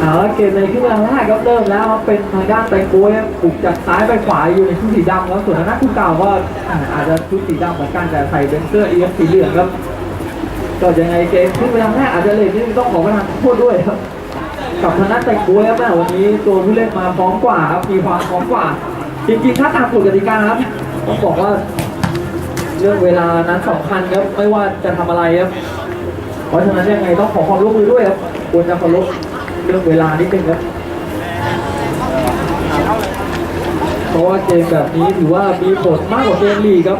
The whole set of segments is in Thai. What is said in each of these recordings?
เอาละเกมในครึ่งเวลาแรกก็เริ่มแล้วครับเป็นทางด้านแตงโก้ครับปลุกจากซ้ายไปขวาอยู่ในชุดสีดำแล้วส่วนทางด้านคุณเก่าก็อาจจะชุดสีดำเหมือนกันแต่ใส่เป็นเสื้อเอียสีเหลืองครับก็ยังไงเกมครึ่งเวลาแรกอาจจะเลทนิดนึงต้องขอประทานโทษด้วยครับกับทางด้านแตงโก้ครับแม่วันนี้ตัวผู้เล่นมาพร้อมกว่าครับมีความพร้อมกว่า จริงๆถ้าตามกฎกติกาครับต้องบอกว่า เรื่องเวลานั้นสำคัญครับไม่ว่าจะทำอะไรครับเพราะฉะนั้นยังไงต้องขอความร่วมมือด้วยครับควรจะเคารพเรื่องเวลานิดนึงครับเพราะว่าเกมแบบนี้ถือว่ามีผลมากกว่าเกมลีกครับ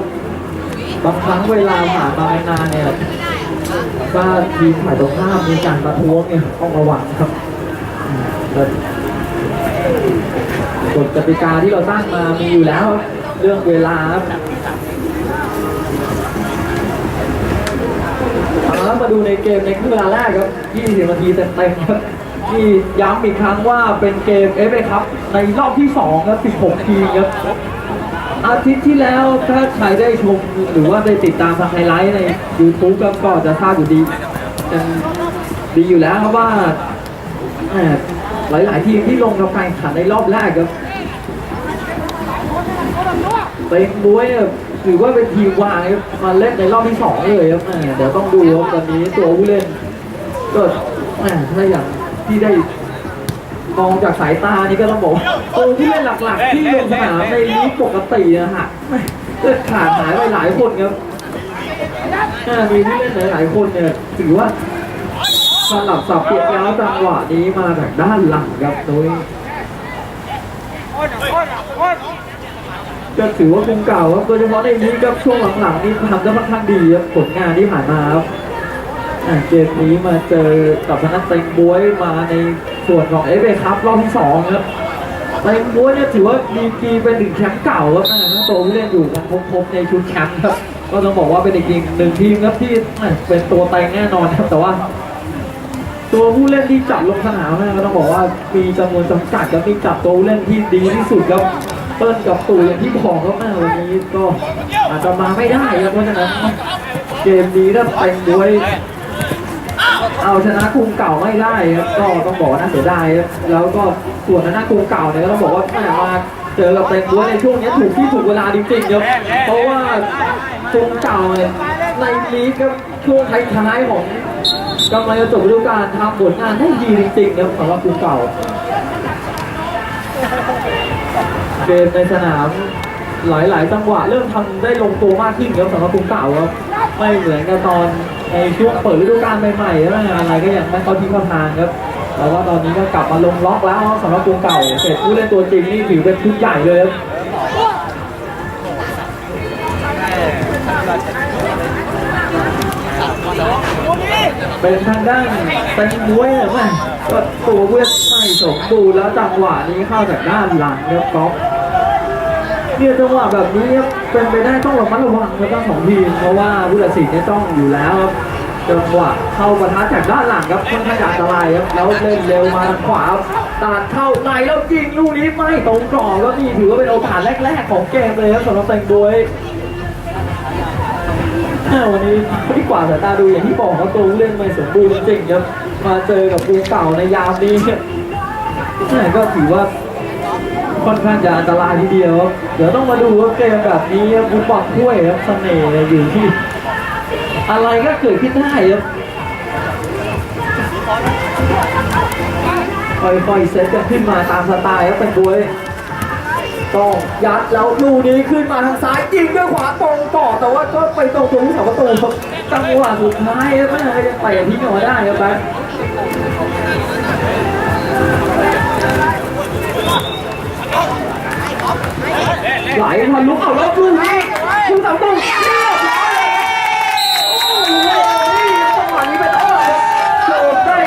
บางครั้งเวลาผ่านมานานเนี่ยถ้าทีมฝ่ายตรงข้ามมีการประท้วงเนี่ยต้องระวังครับอืมแต่กฎกติกาที่เราสร้างมามีอยู่แล้ว เรื่องเวลาครับ เอามาดูในเกมในครึ่งเวลาแรกครับ 20 นาทีเต็มๆครับที่ย้ำอีกครั้งว่าเป็นเกมเอฟเอครับในรอบที่ 2 ครับ 16 ทีครับ อาทิตย์ที่แล้วถ้าใครได้ชมหรือว่าได้ติดตามทางไฮไลท์ใน YouTube ครับก็จะทราบอยู่ดีดีอยู่แล้วครับว่าหม่หลาย ๆ ทีมที่ลงกับการขันในรอบแรกครับเต็งบวย ถือว่าเป็นทีมวางมาเล่นในรอบที่สองเลยครับเดี๋ยวต้องดูครับตอนนี้ตัวผู้เล่นก็ถ้าอย่างที่ได้มองจากสายตานี่ก็ต้องบอกตัวผู้เล่นหลักๆ ที่ลงสนามในลีกปกตินะฮะแหม่ก็ขาดหายไปหลายคนครับอ่ามีผู้เล่นหลายๆคนเนี่ยถือว่าสลับสับเปลี่ยนแล้วจังหวะนี้มาจากด้านหลังครับโดย ก็ถือว่าเป็นเก่าครับโดยเฉพาะในนี้ครับช่วงหลังๆนี่ทำได้ค่อนข้างดีครับผลงานที่ผ่านมาครับเกมนี้มาเจอกับทางด้านเต็งบวยมาในส่วนของเอฟเอคัพรอบที่สองครับเต็งบวยเนี่ยถือว่าดีกรีเป็นหนึ่งแชมป์เก่าครับทั้งตัวผู้เล่นอยู่กันครบๆในชุดแชมป์ครับก็ต้องบอกว่าเป็นอีกหนึ่งทีมครับที่เป็นตัวเต็งแน่นอนครับแต่ว่าตัวผู้เล่นที่จับลงสนามนี่ก็ต้องบอกว่ามีจำนวนจำกัดครับมีจับตัวผู้เล่นที่ดีที่สุดครับ เปิ้ลกับตู่อย่างที่บอกครับแม่วันนี้ก็อาจจะมาไม่ได้ครับเพราะฉะนั้นเกมนี้ถ้าเป็นด้วย เอาชนะกรุงเก่าไม่ได้ครับก็ต้องบอกว่าน่าเสียดายครับแล้วก็ส่วนทางด้านกรุงเก่าเนี่ยก็ต้องบอกว่าแม่มาเจอกับเป็นด้วยในช่วงนี้ถูกที่ถูกเวลาจริงๆครับเพราะว่ากรุงเก่าเนี่ยในลีกครับช่วงท้ายๆของกำลังจะจบฤดูกาลทำผลงานได้ดีจริงๆนะครับสำหรับภูเก่า เกมในสนามหลายๆจังหวะเริ่มทำได้ลงตัวมากขึ้นครับสำหรับภูเก่าครับไม่เหมือนกับตอนในช่วงเปิดฤดูกาลใหม่ๆแล้วอะไรก็อยังไม่เขาที่เข้าทางครับแต่ว่าตอนนี้ก็กลับมาลงล็อกแล้วสำหรับภูเก่าเสร็จผู้เล่นตัวจริงนี่ถือเป็นชุดใหญ่เลยครับเป็นทางด้านเต็งบวยนะแม่ก็ตัวเวทไม่สมบูรณ์แล้วจังหวะนี้เข้าจากด้านหลังครับก๊อฟ เนี่ยจังหวะแบบนี้เป็นไปได้ต้องระมัดระวังครับทั้งสองทีมเพราะว่าผู้ตัดสินเนี่ยต้องอยู่แล้วครับจังหวะเข้าประทะจากด้านหลังครับค่อนข้างอันตรายครับแล้วเล่นเร็วมาทางขวาครัดเข้าในแล้วยิงลูกนี้ไม่ตรงกรอบแล้วนี่ถือว่าเป็นโอกาสแรก ๆ ของเกมเลยครับสำหรับเต็งบวยวันนี้ที่กว่าสายตาดูอย่างที่บอกครับตัวผู้เล่นไม่สมบูรณ์จริงครับมาเจอกับกูเก่าในยามนี้แม่ก็ถือว่า ค่อนข้างจะอันตรายทีเดียว เดี๋ยวต้องมาดูว่าเกมแบบนี้ครับฟุตบอลถ้วยครับเสน่ห์อยู่ที่ อะไรก็เกิดขึ้นได้ครับค่อยๆเซตกันขึ้นมาตามสไตล์ครับเป็นบวยต้องยัดแล้วลูกนี้ขึ้นมาทางซ้ายยิงด้วยขวาตรงต่อแต่ว่าก็ไปตรงตรงเสาประตูจังหวะสุดท้ายครับแม่ก็ยังเตะทิ้งออได้ครับแบ ไหลทะลุเอาแล้วลูกนี้คุณเสาประตูเรียบร้อยเลยโอ้โหนี่จังหวะนี้เป็นอ้อครับเสิร์ฟได้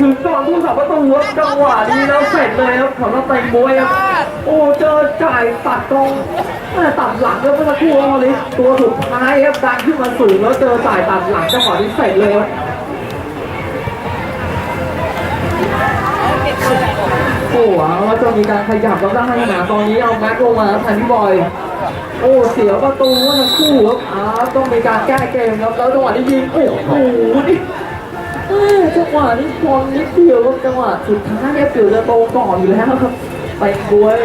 ถึงก่อนผู้เสาประตูครับจังหวะนี้แล้วเสร็จเลยครับสำหรับเตงบวยครับโอ้เจอจ่ายตัดตรงแม่ตัดหลังแล้วเมื่อสักครู่ครับลิตัวสุดท้ายครับดันขึ้นมาสูงแล้วเจอจ่ายตัดหลังจังหวะนี้เสร็จเลยครับ โอ้โหแล้วจะมีการขยับแล้วได้หนาตอนนี้เอาแม็กลงมาแล้วแทนพี่บอย โอ้เสียประตูทั้งคู่ครับอ้าวต้องมีการแก้เกมครับแล้วจังหวะนี้ยิงโอ้โหนี่เอ้ยจังหวะนี้บอลนิดเดียวครับจังหวะสุดท้ายเนี่ยเกือบจะโตก่อนอยู่แล้วครับไปกล้วย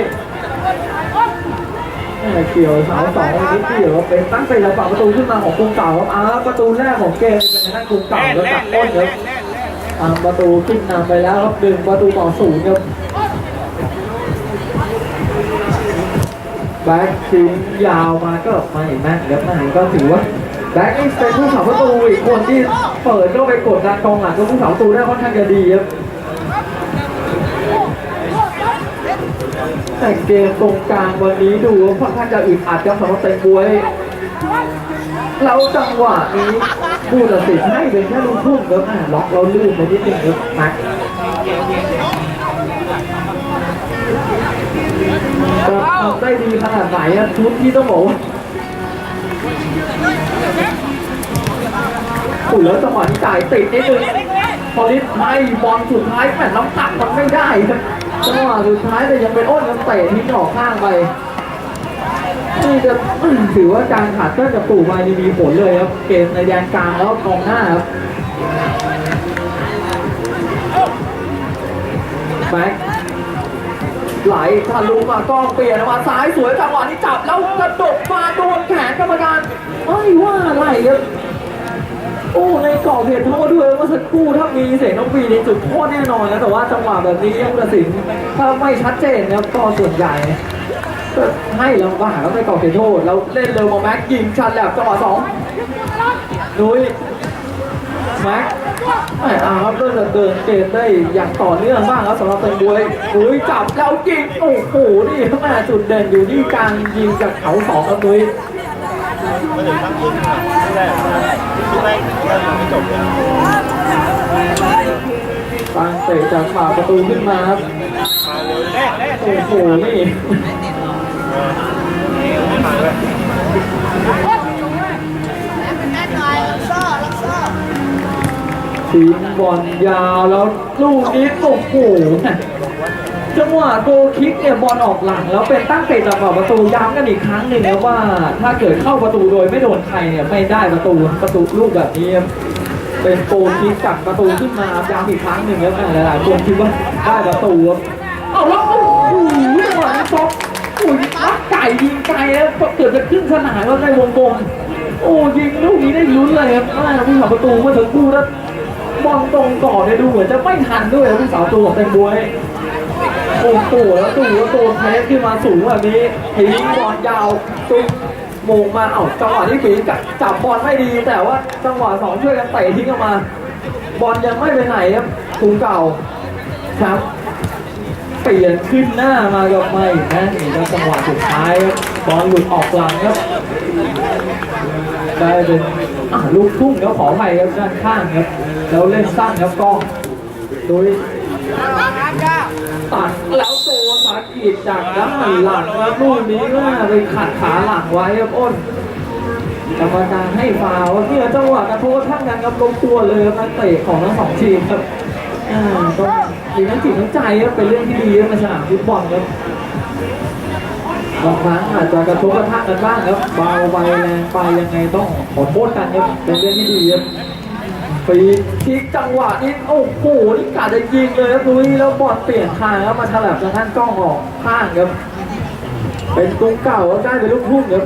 เอ้ยเกี่ยวเสาสองนิดเดียวเป็นตั้งใจจะฝากประตูขึ้นมาของกรุงเก่าครับอ้าวประตูแรกของเกมเป็นทางด้านกรุงเก่าแล้วตัดต้นนคเล่รับนเล่นเล่นตาประตูขึ้นนำไปแล้วครับหนึ่งประตูต่อศูนย์ครับ แบ็คทิ้งยาวมาก็ไม่แม่นครับไม่ก็ถือว่าแบ็คนี่เป็นผู้สาประตูอีกคนที่เปิดก็ไปกดดันกองหลังก็ผู้สาประตูได้ค่อนข้างจะดีครับแต่เกมตรงกลางวันนี้ดูว่าค่อนข้างจะอึดอัดครับสำหรับเตงบวยแล้วจังหวะนี้ผู้ตัดสินให้เป็นแค่ลูกทุ่งครับล็อกเราลื่นไปนิดนึงครับ ทำได้ดีขนาดไหนอะชุดที่ต้องบอกว่าอุ้ยแล้วจังหวะนี้จ่ายติดนิดนึงพอลิสให้บอลสุดท้ายแม่น้ำตักมันไม่ได้ครับจังหวะสุดท้ายแต่ยังเป็นอ้นยังเตะทิ้งออกข้างไปนี่จะถือว่าการขาดเส้นกับตู่มานี่มีผลเลยครับ เกมในแดนกลางแล้วกองหน้าครับแบ็ค ไหลทะลุมากล้องเปลี่ยนมาซ้ายสวยจังหวะนี้จับแล้วกระดกมาโดนแขนกรรมการไม่ว่าอะไรครับโอ้ในกรอบเหตุโทษด้วยเมื่อสักครู่ถ้ามีเสียงน้องปีนจุดโทษแน่นอนนะแต่ว่าจังหวะแบบนี้ยังตัดสินถ้าไม่ชัดเจนครับก็ส่วนใหญ่ให้ลำบาแล้วไม่ก่อเขตโทษแล้วเล่นเร็วมาแม็กยิงชันแหลบจังหวะสองนุ้ยแม็ก ไม่เอาครับเริ่มจะเดินเกมได้อย่างต่อเนื่องบ้างครับสำหรับเป็นบวยนุ้ยจับแล้วยิงโอ้โหนี่แม่จุดเด่นอยู่ที่การยิงจากเขาสองครับนุ้ยมาถึงทั้งขึ้นที่แรกที่แรกไม่จบเลยตังเตะจากฝ่าประตูขึ้นมาครับโอ้โหนี่ ไม่มบอลยาวแล้วลูกนี้โอ้โหจังหวะโกคิกเนี่ยบอลออกหลัง แล้วเป็นตั้งเตะจากประตูย้ำกันอีกครั้งหนึ่งนะว่าถ้าเกิดเข้าประตูโดยไม่โดนใครเนี่ยไม่ได้ประตูประตูลูกแบบนี้ เป็นโกคิกจากประตูขึ้นมาย้ำอีกครั้งหนึ่งครับหลายๆคนคิดว่าได้ประตูครับเอาแล้วโอ้โหจังหวะนี้ฟอกอุ้ยรักไก่ยิงไกลแล้วเกิดจะขึ้นสนามแล้วในวงกลมโอ้ยิงลูกนี้ได้ลุ้นเลยครับผู้สาประตูเมื่อสักครู่แล้ว บอลตรงก่อเนี่ยดูเหมือนจะไม่ทันด้วยนะผู้สาวตัวของแตงบวยโอ้โหแล้วดูแล้วตัวเทสขึ้นมาสูงแบบนี้ทิ้งบอลยาวตุ้มโมงมาเอ้าจังหวะที่ฝีกับจับบอลไม่ดี แต่ว่าจังหวะสองช่วยกันเตะทิ้งออกมา บอลยังไม่ไปไหนครับถุงเก่าครับเปลี่ยนขึ้นหน้ามากับไม่นะนี่จังหวะสุดท้ายครับ บอลหลุดออกหลังครับได้เป็นลูกทุ่งแล้วขออภัยครับด้านข้างครับ แล้วเล่นสั้นครับกล้องโดยตัดแล้วตัวสากีดจากด้านหลังครับลูกนี้ก็ไปขัดขาหลังไว้ครับอ้นกรรมการให้ฟาวเนี่ยจังหวะกระโทษท่านกันครับลงตัวเลยนักเตะของทั้งสองทีมครับอ่าต้องมีทั้งจิตทั้งใจครับเป็นเรื่องที่ดีในสนามฟุตบอลครับ บางครั้งอาจจะกระทบกระทั่งกันบ้างครับเบาไปแรงไปยังไงต้องขอโทษกันครับเป็นเรื่องที่ดีครับปีทิกจังหวะนี้โอ้โหนี่กาจะยิงเลยครับลุยแล้วบอลเปลี่ยนทางครับมาฉลับทางด้านกล้องออกข้างครับ เป็นกรุงเก่าครับได้เป็นลูกทุ่งครับ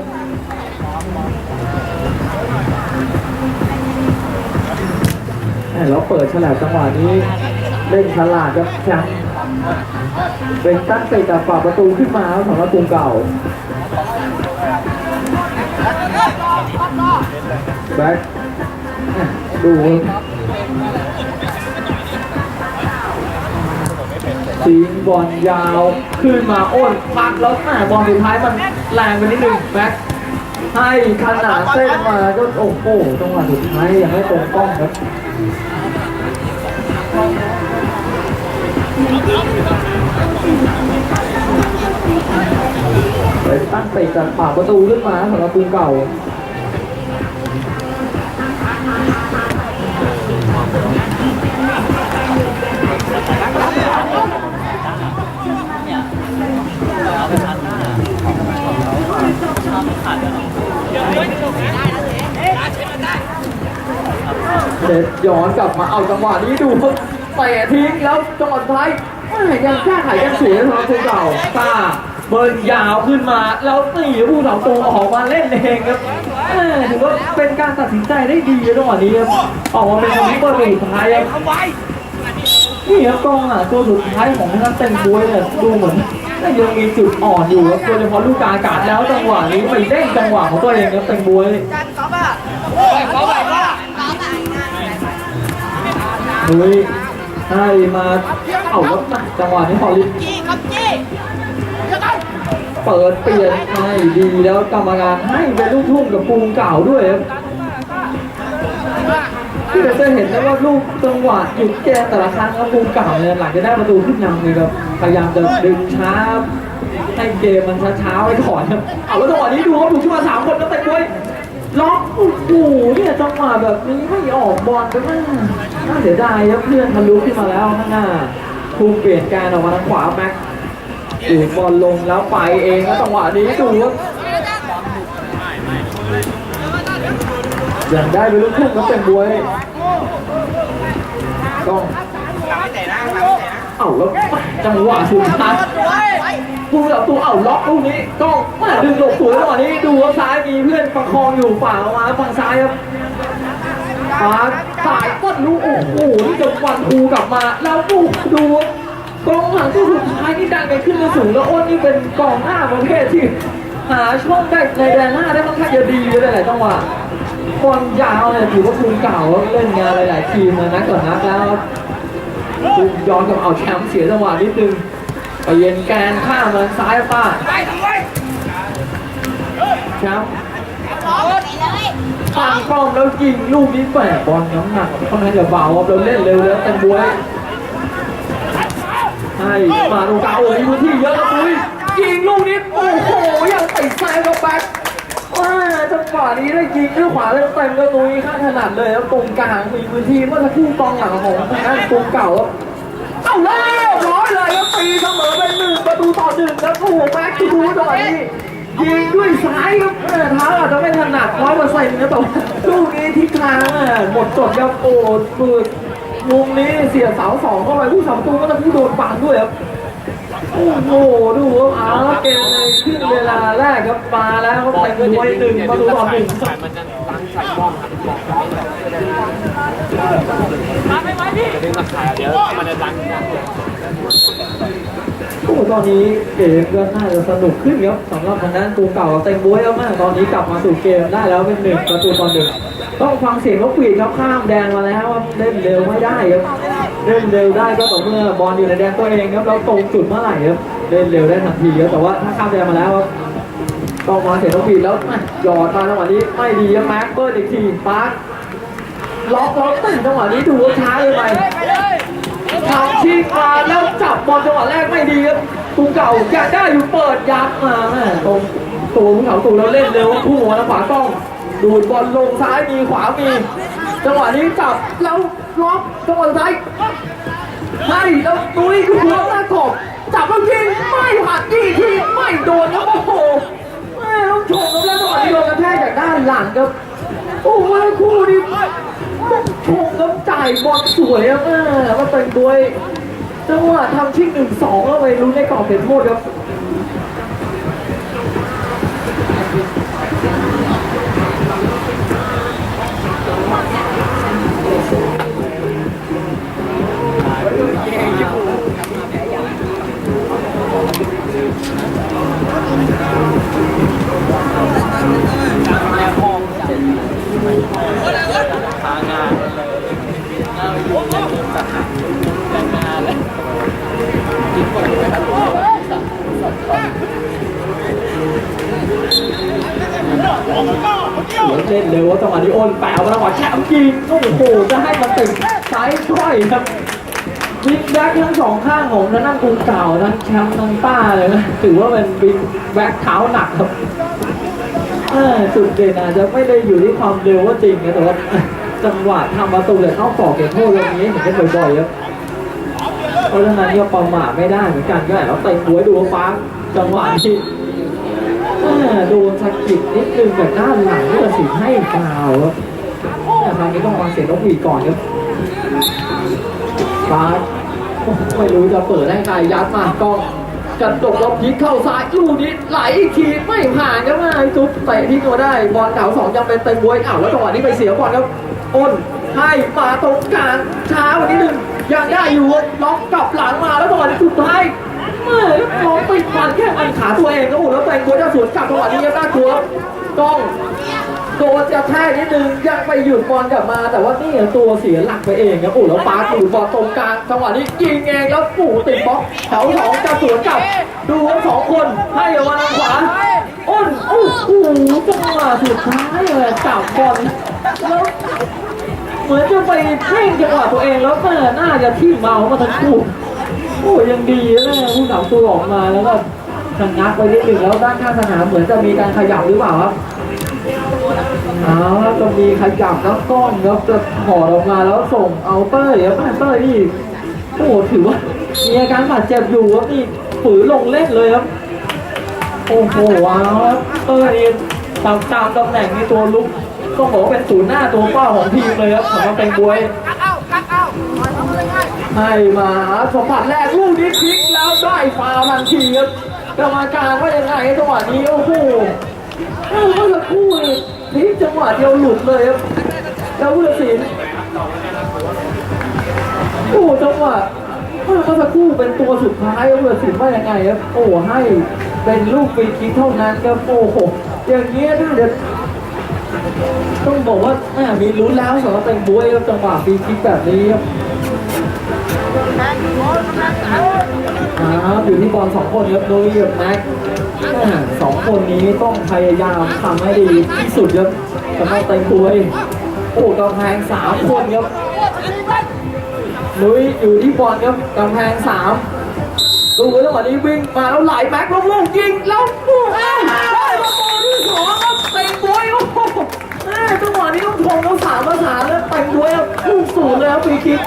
แหม่แล้วเปิดฉลับจังหวะนี้เล่นฉลาดครับแชมป์ เป็นตั้งเตะจากฝาประตูขึ้นมาครับสำหรับกรุงเก่าแบ็คดูทิ้งบอลยาวขึ้นมาโอ้นพักแล้วแม่บอลสุดท้ายมันแรงไปนิดนึงแบ็คให้ขนาดเส้นมาก็โอ้โหจังหวะสุดท้ายยังไม่ตรงกล้องครับ นะเตะจากปากประตูขึ้นมาสำหรับปืนเก่าเด็ดย้อนกลับมาเอาจังหวะนี้ดูเตะทิ้งแล้วจังหวะท้ายยังแก้ไขยังเสียสำครับคนเก่าตา เบิร์นยาวขึ้นมาแล้วตีผู้สาวตัวออกมาเล่นเองครับถือว่าเป็นการตัดสินใจได้ดีจังหวะนี้ครับออกมาเป็นคนที่เปิดตัวสุดท้ายครับนี่ครับกองอะตัวสุดท้ายของนักเตะบวยเนี่ยดูเหมือนยังมีจุดอ่อนอยู่ครับโดยเฉพาะลูกกาอากาศแล้วจังหวะนี้ไปเด้งจังหวะของตัวเองครับเตะบวยเฮ้ยให้มาเอารถมาจังหวะนี้พอลิ เปิดเปลี่ยนให้ดีแล้วกรรมการให้เป็นลูกทุ่งกับปูงเก่าด้วยครับที่เราจะเห็นได้ว่าลูกจังหวะหยุดแกแต่ละครั้งแล้วปูงเก่าเนี่ยหลังจะได้ประตูขึ้นนำเลยครับพยายามจะดึงช้าให้เกมมันช้าๆไว้ก่อนครับเอาแล้วจังหวะนี้ดูครับถูกขึ้นมาสามคนแล้วเตะด้วยล็อกโอ้โหเนี่ยจังหวะแบบนี้ไม่ออกบอลไปมากน่าเสียดายครับเพื่อนทะลุขึ้นมาแล้วข้างหน้าภูมิเปลี่ยนการออกมาทางขวาแม็ก ดูดบอลลงแล้วไปเองแล้วจังหวะนี้ดูครับอย่างได้ไปลูกทุ่งก็เป็นบวยต้องเอ้าแล้วจังหวะสุดท้ายผู้เหล่าตัวเอาล็อกลูกนี้ก็มาดึงหลบสวยจังหวะนี้ดูว่าซ้ายมีเพื่อนประคองอยู่ฝั่งออกมาฝั่งซ้ายครับขาสายต้นลูกโอ้โหนี่จะฟันคูกลับมา แล้วดูดูกองหลังตัวสุดท้ายนี่ดังไปขึ้นมาสูงแล้วอ้นนี่เป็นกองหน้าประเภทที่ หาช่องได้ในแดนหน้าได้ค่อนข้างจะดีเลยหลายจังหวะบอลยาวเนี่ยถือว่าคุณเก่าเล่นงานหลาย ๆ ทีมมานักต่อนักแล้วย้อนกลับเอาแชมป์เสียจังหวะนิดนึงไปเย็นแกนข้ามมาซ้ายป้าแชมป์ตั้งป้อมแล้วยิงลูกนี้แฝงบอลน้ำหนักค่อนข้างจะเบาครับเราเล่นเร็วแล้วแต่บวย ให้มาตรงกลางโอ้ยพื้นที่เยอะครับบุ้ยยิงลูกนี้โอ้โหยังติดซ้ายกับแบ็คว้าจังหวะนี้ได้ยิงด้วยขวาเต็มเต็มก็นุ้ยข้างถนัดเลยครับตรงกลางมีพื้นที่เมื่อสักครู่กองหลังของทางด้านกรงเก่าเอาแล้วร้อยเลยครับตีเสมอเป็นหนึ่งประตูต่อหนึ่งครับโอ้โหแม็กซ์ดูหน่อยนี่ยิงด้วยซ้ายครับเท้าอาจจะไม่ถนัดร้อยเปอร์เซ็นต์นะแต่ลูกนี้ทิศทางหมดจดครับโอ้ปืน มุมนี้เสียเสาสองเข้าไปผู้สามตูก็จะผู้โดนปังด้วยครับโอ้โหดูครับเอาละเกมในครึ่งเวลาแรกครับมาแล้วครับเต็มวยหนึ่งประตูต่อหนึ่งมันจะตั้งใส่กล้องครับบอกจะดึงมาขายเดี๋ยวมันจะดัง โอ้ตอนนี้เกมก็น่าจะสนุกขึ้นครับสำหรับทางด้านตูเก่าเต็งบ้วยมากตอนนี้กลับมาสู่เกมได้แล้วเป็นหนึ่งประตูต่อหนึ่งต้องฟังเสียงเขาปีดครับข้ามแดนมาแล้วว่าเล่นเร็วไม่ได้ครับเล่นเร็วได้ก็ต่อเมื่อบอลอยู่ในแดนตัวเองครับแล้วตรงจุดเมื่อไหร่ครับเล่นเร็วได้ทันทีครับแต่ว่าถ้าข้ามแดนมาแล้วครับต้องมาเสียงเขาปีดแล้วหยอดมาจังหวะนี้ไม่ดีครับแม็กเบิร์ดอีกทีปาร์คล็อกล็อกตึ้งจังหวะนี้ดูว่าช้าเลยไป ทำชิงมาแล้วจับบอลจังหวะแรกไม่ดีครับตูเก่าอยากได้อยู่เปิดยัดมาแม่ตรงตัวภูเขาตูแล้วเล่นเร็วพุ่งหัวทางขวาต้อง ดูดบอลลงซ้ายมีขวามี จังหวะนี้จับแล้วล็อกจังหวะซ้ายให้แล้วตุยคือหัวหน้ากบจับแล้วยิงไม่หักยิงทีไม่โดนครับโอ้โหแม่ต้องชมครับแล้วจังหวะนี้โดนกระแทกจากด้านหลังครับโอ้โหคู่นี้ต้องชมครับ จ่ายบอลสวยครับแม่ว่าเป็นด้วยจังหวะทำชิงหนึ่งสองแล้วไปลุ้นในกรอบเขตโทษครับ เล่นเร็วจังหวะนี้โอนแปลวจังหวะแชมป์ยิงโอ้โหจะให้มันติดซ้ายช่อยครับวิกแบ็คทั้งสองข้างของทางด้านกรุงเก่าทั้งแชมป์ทั้งป้าเลยนะถือว่าเป็นวิกแบ็คเท้าหนักครับเออจุดเด่นอาจจะไม่ได้อยู่ที่ความเร็วว่าจริงนะแต่ว่าจังหวะทำประตูเลยเข้ากรอบเก็บโทษตรงนี้เห็นกันบ่อยๆครับเพราะฉะนั้นก็ประมาทไม่ได้เหมือนกันก็แหละแล้วเตะหัวดูฟ้าจังหวะที่ ดนสะกิดนิดนึงจากด้านหลังนี่ตัดสินให้ฟาวครับแต่คราวนี้ต้องวางเสียงนกหวีดก่อนครับบาสไม่รู้จะเปิดได้ไงยัดมากล้องกระดกแล้วพลิกเข้าซ้ายลูกนี้ไหลอีกทีไม่ผ่านครับมาจุ๊บเตะทิ้งตัวได้บอลเก่าสองยังเป็นเต็มบวยอ้าวแล้วจังหวะนี้ไปเสียบอลครับอ้นให้มาตรงกลางช้าว่านิดนึงยังได้อยู่ล็อกกลับหลังมาแล้วจังหวะนี้สุดท้าย มื่อมองไปฟันแค่มันขาตัวเองก็โอ้โหแล้วแต่งบวจะสวนกลับจังหวะนี้ยังน่ากลัวกล้องโดนจะแท้นิดนึงยังไปหยุดบอลกลับมา แต่ว่านี่ตัวเสียหลักไปเองครับโอ้แล้วปาหยุดบอลตรงกลางจังหวะนี้ยิงเองแล้วปู่ติดบล็อกแถวสองจะสวนกลับ ดูว่าสองคนให้ออกมาทางขวาอ้นโอ้โหจังหวะสุดท้ายเลยจับบอลแล้วเหมือนจะไปเพ่งจังหวะตัวเองแล้วแม่น่าจะทิ่มเมามาทั้งคู่ โอ้ยังดีนะผู้สาวตัวออกมาแล้วก็ชะงักไปนิดหนึ่งแล้วด้านข้างสนามเหมือนจะมีการขยับหรือเปล่าครับเอาแล้วจะมีขยับแล้วก้อนแล้วจะถอดออกมาแล้วส่งเอาเต้ยครับเต้ยนี่โอ้โหถือว่ามีอาการบาดเจ็บอยู่ครับนี่ฝืนลงเล่นเลยครับโอ้โหว้าวเต้ยนี่ตามตามตำแหน่งในตัวลุกต้องบอกว่าเป็นศูนย์หน้าตัวเป้าของทีมเลยครับสำหรับเป็นบวย ให้มาสัมผัสแรกลูกนี้พลิกแล้วได้ฟาวทันทีครับกรรมการว่ายังไงจังหวะนี้โอ้โหเออเมื่อสักครู่พลิกจังหวะเดียวหลุดเลยครับแล้วผู้ตัดสินโอ้จังหวะเมื่อสักครู่เป็นตัวสุดท้ายผู้ตัดสินว่ายังไงครับโอ้ให้เป็นลูกฟรีคิกเท่านั้นครับโอ้โหอย่างนี้น่าจะต้องบอกว่าแหม่มีลุ้นแล้วสำหรับเป็นบวยครับจังหวะฟรีคิกแบบนี้ครับ ครับอยู่ที่บอลสองคนครับโดยกับแม็กสองคนนี้ต้องพยายามทำให้ดีที่สุดครับสำหรับเต็งคุยโอ้กำแพงสามคนครับลุยอยู่ที่บอลครับกำแพงสามดูจังหวะนี้วิ่งมาแล้วไหลแม็กลงลูกยิงแล้วลูกอ้าวได้ประตูที่สองครับเต็งคุยโอ้โหจังหวะนี้ต้องชมเขาสามภาษาแล้วเต็งคุยครับลูกศูนย์เลยครับฟรีคิก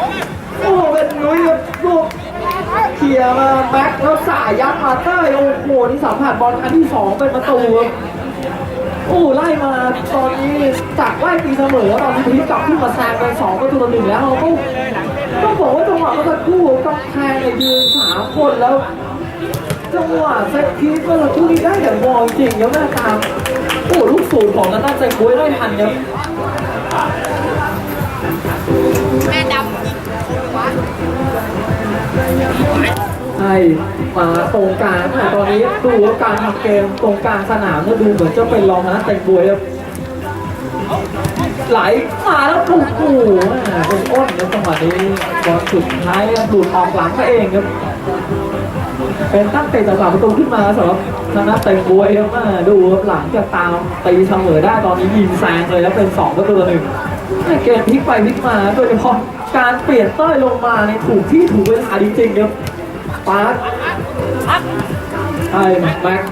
โอ้โหเป็นลุยครับลูกเคลียมาแบ็คแล้วสายยัดมาเต้โอ้โหนี่สัมผัสบอลครั้งที่สองเป็นประตูโอ้ไล่มาตอนนี้จากไล่ตีเสมอตอนนี้กลับขึ้นมาแซงไปสองประตูต่อหนึ่งแล้วเราก็ต้องบอกว่าจังหวะเมื่อสักครู่กำแพงเนี่ยยืนสามคนแล้วจังหวะเซตพีซเมื่อสักครู่นี้ได้แต่มองจริงแล้วหน้าตามโอ้ลูกสูตรของนันน่าใจกุ้ยได้ทันครับ ใช่มาตรงกลางอ่ตอนนี้ดูว่าการทำเกมตรงกลางสนามเนี่ยดูเหมือนจะเป็นรองนะเต็งบวยครับไหลมาแล้วโอ้โหอะเป็นอ้นในจังหวะนี้บอลสุดท้ายหลุดออกหลังตัวเองครับ เป็นตั้งเตะจากหลังประตูขึ้นมาสำหรับชนะเต็งบวยครับดูหลังจากตามตีเสมอได้ตอนนี้ยิงแซงเลยแล้วเป็นสองประตูต่อหนึ่งเกมพลิกไปพลิกมาโดยเฉพาะการเปลี่ยนต้ยลงมาในถูกที่ถูกเวลาจริงๆครับ ปาดไอ้แม็ก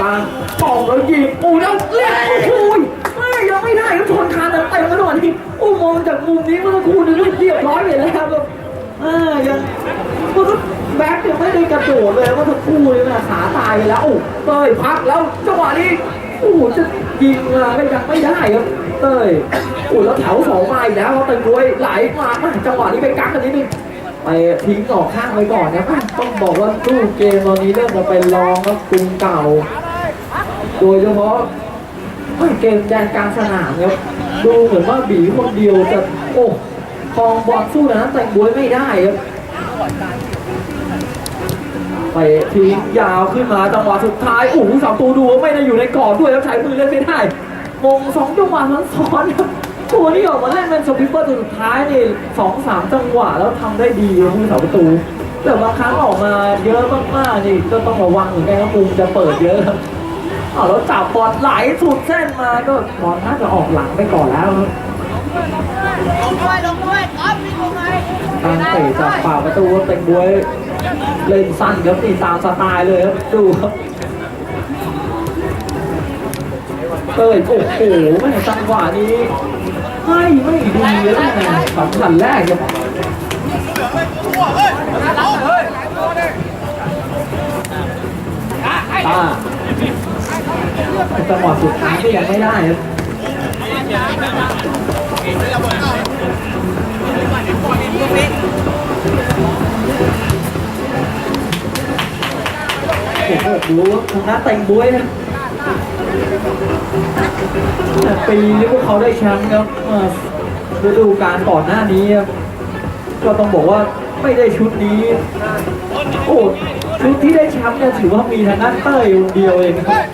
ปาดปองแล้วยิงโอ้แล้วเรียกโอ้โหไม่ยังไม่ได้แล้วชนคานเต็มเต็มแล้วหน่อยนี่โอ้มองจากมุมนี้เมื่อสักครู่นึงเรียบร้อยไปแล้วครับอ่ายังเมื่อสักแบ็คยังไม่ได้กระโดดเลยเมื่อสักครู่เลยนะขาตายไปแล้วโอ้เต้ยพักแล้วจังหวะนี้โอ้จะยิงมาก็ยังไม่ได้ครับเต้ยโอ้แล้วแถวสองมาอีกแล้วเขาเต็มด้วยไหลมาจังหวะนี้ไปกักกันนิดนึง ไปทิ้งออกข้างไปก่อนนะครับ ต้องบอกว่าตู้เกมตอนนี้เริ่มจะเป็นรองครับกรุงเก่า โดยเฉพาะเกมแดนกลางสนามครับดูเหมือนว่าบีคนเดียวจะโอ้คลองบอลสู้นะแต่งบวยไม่ได้ครับไปทิ้งยาวขึ้นมาจังหวะสุดท้ายโอ้โหสามตัวดูว่าไม่ได้อยู่ในกรอบด้วยแล้วใช้มือเล่นไม่ได้มงสองจังหวะซ้อนๆครับ ตัวนี้ออกมาเล่นเป็นสปิปเปอร์ตัวสุดท้ายนี่สองสามจังหวะแล้วทำได้ดีครับผู้สาประตู แต่บางครั้งออกมาเยอะมากๆนี่ก็ต้องระวังเหมือนกันครับมุมจะเปิดเยอะอ๋อแล้วจับบอลไหลสุดเส้นมาก็บอลน่าจะออกหลังไปก่อนแล้วลงด้วยลงด้วยก๊อฟวิ่ลงไปตั้งเตะจากป่าประตูเต็งบวยเล่นสั้นครับตีตามสไตล์เลยครับดูครับเต้ยโอ้โหแม่จังหวะนี้ ให้ไม่ดีเลยนะสำคัญแรกครับตาจังหวะสุดท้ายก็ยังไม่ได้ครับโอ้โหดูทางหน้าเต็งบวยนะแต่ ปีนี้พวกเขาได้แชมป์ครับฤดูกาลก่อนหน้านี้ครับก็ต้องบอกว่าไม่ได้ชุดนี้ โอ้ชุดที่ได้แชมป์เนี่ยถือว่ามีทางด้านเต้ยคนเดียวเองครับ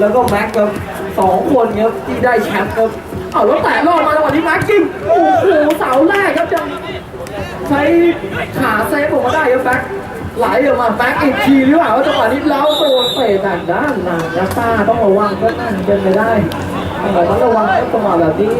แล้วก็แม็กครับสองคนครับที่ได้แชมป์ครับเอาแล้วแต่รอบมาจังหวะนี้แม็กจิ้มโอ้โหเสาแรกครับจะใช้ขาเซฟออกมาได้ครับแบ็ค ไหลออกมาแบ็คอีกทีหรือเปล่าว่าจังหวะนี้แล้วโดนเตะด้านด้านหลังนะต้าต้องระวังก็นั่นเป็นไปได้ต้องระวังจังหวะแบบนี้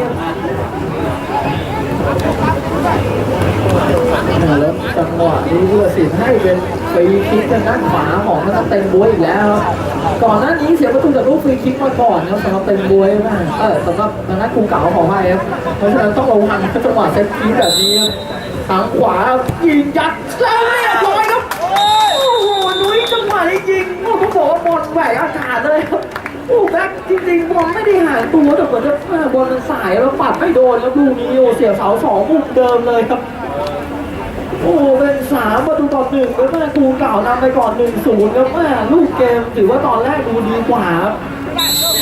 แล้วจังหวะนี้ผู้ตัดสินให้เป็นฟรีคิกทางด้านขวาของทางเต็มบวยอีกแล้วครับก่อนหน้านี้เสียประตูจากลูกฟรีคิกมาก่อนนะสำหรับเต็มบวยนะเออสำหรับทางด้านครูเก่าของไทยครับเพราะฉะนั้นต้องระวังจังหวะเซตคีแบบนี้ทางขวายิงยัดแล้วเรียบร้อยครับ โอ้โหนุ้ย ไอ้ยิงโอ้ต้องบอกว่าบอลแหวกอากาศเลยครับโอ้แบ็คจริงๆบอลไม่ได้ห่างตัวแต่เหมือนจะบอลมันสายแล้วปัดไม่โดนแล้วลูกนี้โอ้เสียเสาสองมุมเดิมเลยครับ โอ้เป็นสามประตูต่อหนึ่งแล้วแม่กูเก่านำไปก่อนหนึ่งศูนย์ครับแม่ลูกเกมถือว่าตอนแรกดูดีกว่าครับ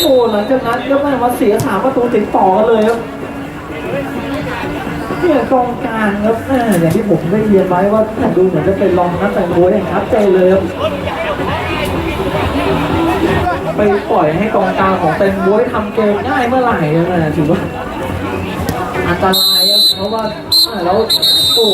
โอ้หลังจากนั้นก็แม่มาเสียสามประตูติดต่อกันเลยครับเนี่ยกองกลางครับแม่อย่างที่ผมได้เรียนไว้ว่าดูเหมือนจะเป็นรองนักแต่งมวยอย่างชัดเจนเลยครับ ไปปล่อยให้กองกลางของเต็งบวยทำเกมง่ายเมื่อไหร่นะถือว่าอันตรายครับเพราะว่าอ่าแล้วโอ้